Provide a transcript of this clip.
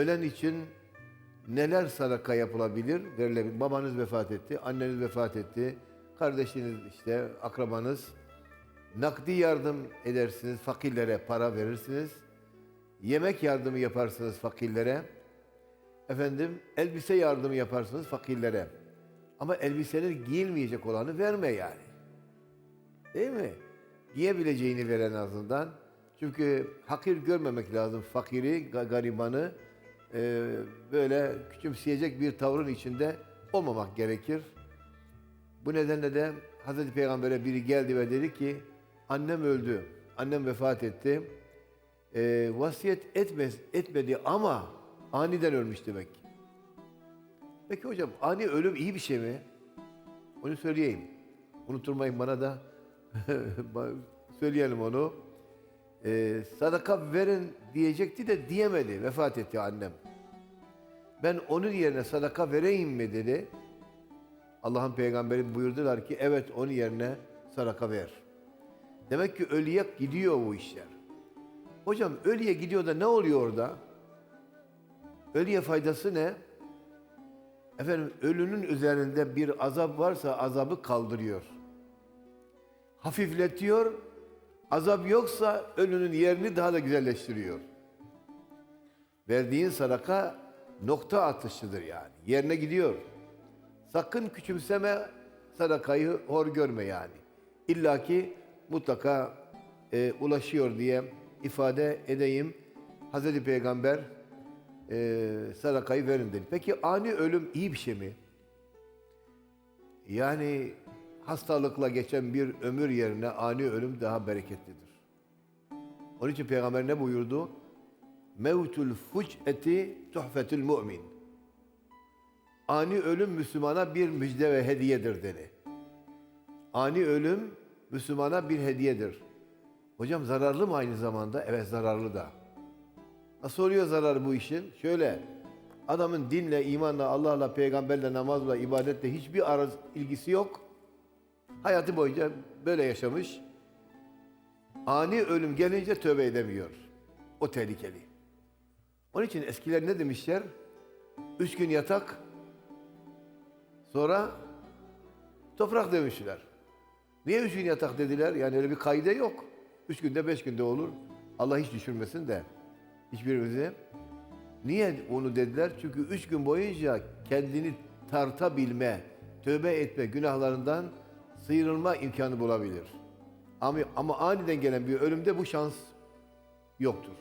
ölen için neler sadaka yapılabilir? Verilebilir. Babanız vefat etti, anneniz vefat etti, kardeşiniz işte, akrabanız. Nakdi yardım edersiniz, fakirlere para verirsiniz. Yemek yardımı yaparsınız fakirlere. Efendim, elbise yardımı yaparsınız fakirlere. Ama elbisenin giyilmeyecek olanı verme yani. Değil mi? Giyebileceğini ver en azından. Çünkü hakir görmemek lazım fakiri, ga- garibanı. Ee, böyle küçümseyecek bir tavrın içinde olmamak gerekir. Bu nedenle de Hazreti Peygamber'e biri geldi ve dedi ki annem öldü, annem vefat etti. Ee, vasiyet etmez, etmedi ama aniden ölmüş demek. ki. Peki hocam ani ölüm iyi bir şey mi? Onu söyleyeyim. Unutturmayın bana da. Söyleyelim onu. Ee, sadaka verin diyecekti de diyemedi. Vefat etti annem. Ben onun yerine sadaka vereyim mi dedi. Allah'ın peygamberi buyurdular ki evet onun yerine sadaka ver. Demek ki ölüye gidiyor bu işler. Hocam ölüye gidiyor da ne oluyor orada? Ölüye faydası ne? Efendim ölünün üzerinde bir azap varsa azabı kaldırıyor. Hafifletiyor. Azap yoksa ölünün yerini daha da güzelleştiriyor. Verdiğin sadaka nokta atışıdır yani. Yerine gidiyor. Sakın küçümseme sadakayı hor görme yani. İlla ki mutlaka e, ulaşıyor diye ifade edeyim. Hazreti Peygamber e, sadakayı verin dedi. Peki ani ölüm iyi bir şey mi? Yani hastalıkla geçen bir ömür yerine ani ölüm daha bereketlidir. Onun için Peygamber ne buyurdu? Mevtul fuc'eti tuhfetül mu'min. Ani ölüm Müslümana bir müjde ve hediyedir dedi. Ani ölüm Müslümana bir hediyedir. Hocam zararlı mı aynı zamanda? Evet zararlı da. Nasıl oluyor zarar bu işin? Şöyle, adamın dinle, imanla, Allah'la, peygamberle, namazla, ibadetle hiçbir arız ilgisi yok. Hayatı boyunca böyle yaşamış. Ani ölüm gelince tövbe edemiyor. O tehlikeli. Onun için eskiler ne demişler? Üç gün yatak, sonra toprak demişler. Niye üç gün yatak dediler? Yani öyle bir kaide yok. Üç günde, beş günde olur. Allah hiç düşürmesin de hiçbirimizi. Niye onu dediler? Çünkü üç gün boyunca kendini tartabilme, tövbe etme günahlarından sıyrılma imkanı bulabilir. Ama, ama aniden gelen bir ölümde bu şans yoktur.